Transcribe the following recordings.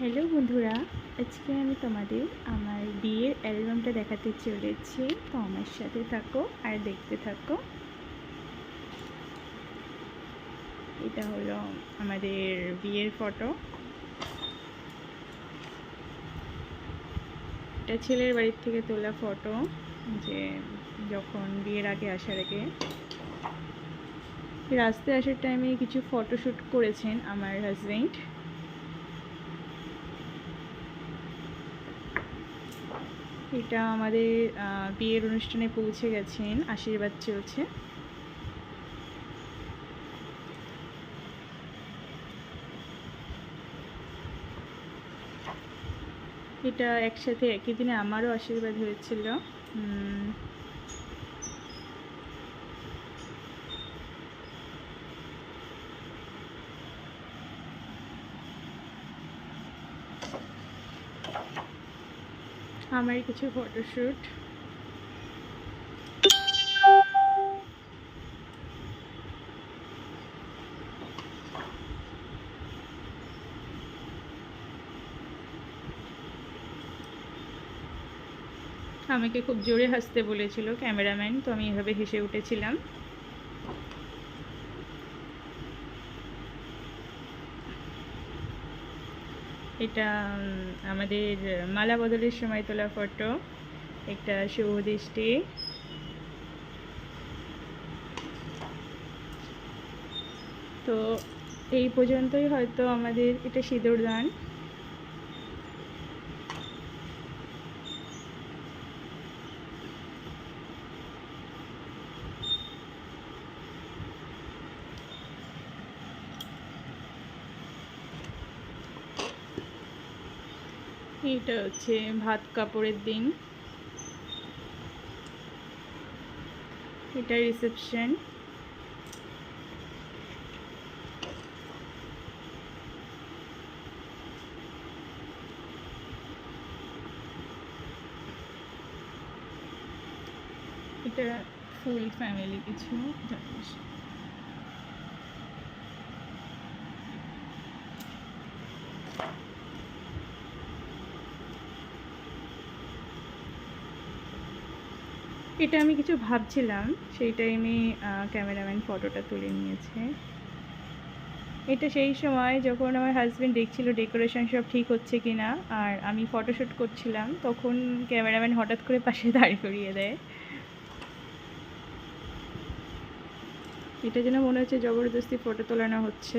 Hello বন্ধুরা, আজকে আমি তোমাদের আমার বিয়ের অ্যালবামটা দেখাতে চলেছি। তো আমার সাথে থাকো আর দেখতে থাকো। এটা হলো আমাদের বিয়ের ফটো। এটা ছেলের বাড়ির থেকে তোলা ফটো, যে যখন বিয়ের আগে আসার আগে। রাস্তায় আসার টাইমে কিছু ফটোশ্যুট করেছেন আমার হাজবেন্ড এটা আমাদের বিয়ের অনুষ্ঠানে পৌঁছে গেছেন আশীর্বাদ চলছে। এটা একসাথে একই দিনে আমারও আশীর্বাদ হয়েছিল। উম, আমার কিছু ফটোশ্যুট আমাকে খুব জোরে হাসতে বলেছিল ক্যামেরাম্যান তো আমি এভাবে হেসে উঠেছিলাম। এটা আমাদের মালা বদলের সময় তোলা ফটো, একটা শুভ দৃষ্টি। তো এই পর্যন্তই হয়তো আমাদের এটা সিঁদুর এটা হচ্ছে ভাত কাপড়ের দিন। এটা রিসেপশন এটা ফুল ফ্যামিলি কিছু। এটা আমি কিছু ভাবছিলাম। সেই টাইমে ক্যামেরাম্যান ফটোটা তুলে নিয়েছে। এটা সেই সময় যখন আমার হাজব্যান্ড দেখছিল ডেকোরেশন সব ঠিক হচ্ছে কি না আর আমি ফটোশ্যুট করছিলাম, তখন ক্যামেরাম্যান হঠাৎ করে পাশে দাঁড় করিয়ে দেয়। এটা যেন মনে হচ্ছে জবরদস্তি ফটো তোলানো হচ্ছে।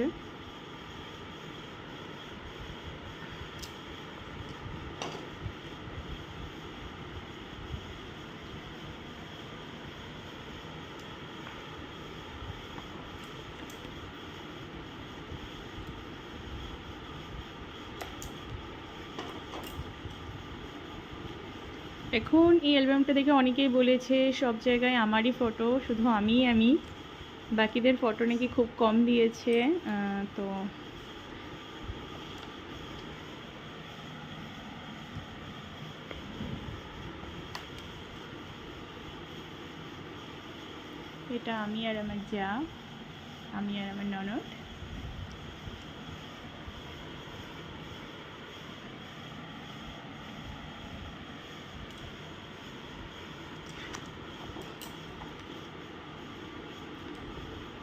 এখন এই অ্যালবামটা দেখে অনেকেই বলেছে, সব জায়গায় আমারই ফটো শুধু আমিই আমি। বাকিদের ফটো নাকি খুব কম দিয়েছে তো এটা আমি আর আমার যা, আমি আর আমার ননদ।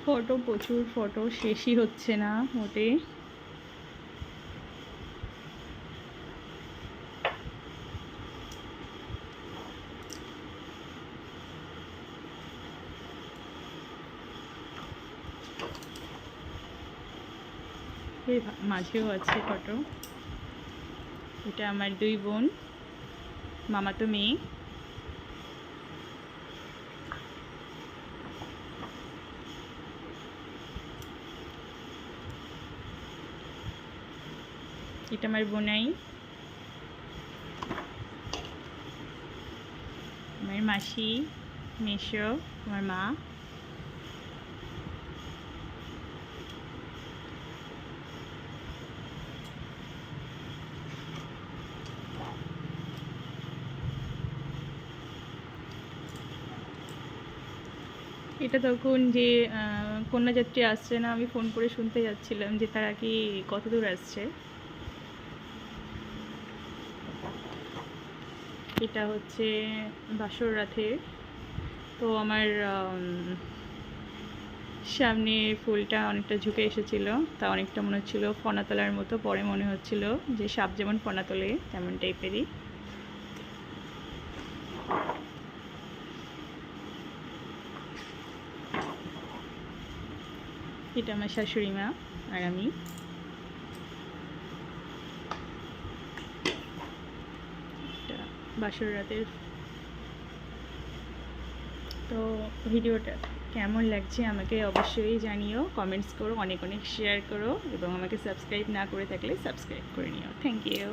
ফটো, প্রচুর ফটো, শেষই হচ্ছে না মোটে। মাঝেও আছে ফটো। এটা আমার দুই বোন, মামাতো মেয়ে। এটা আমার বোনাই। আমার মাসি মেশো আমার মা। এটা তখন যে কন্যাযাত্রী আসছে না, আমি ফোন করে শুনতে যাচ্ছিলাম যে তারা কি কত দূর আসছে। এটা হচ্ছে বাসর রাতের তো আমার সামনে ফুলটা অনেকটা ঝুঁকে এসেছিল, তা অনেকটা মনে হচ্ছিল ফনা তোলার মতো, পরে মনে হচ্ছিল যে সাপ যেমন ফনা তোলে তেমন টাইপেরই। এটা আমার শাশুড়ি মা আর আমি এটা বাসর রাতের। তো ভিডিওটা কেমন লাগছে আমাকে অবশ্যই জানিও কমেন্টস করো, অনেক অনেক শেয়ার করো এবং আমাকে সাবস্ক্রাইব না করে থাকলে সাবস্ক্রাইব করে নিও। Thank you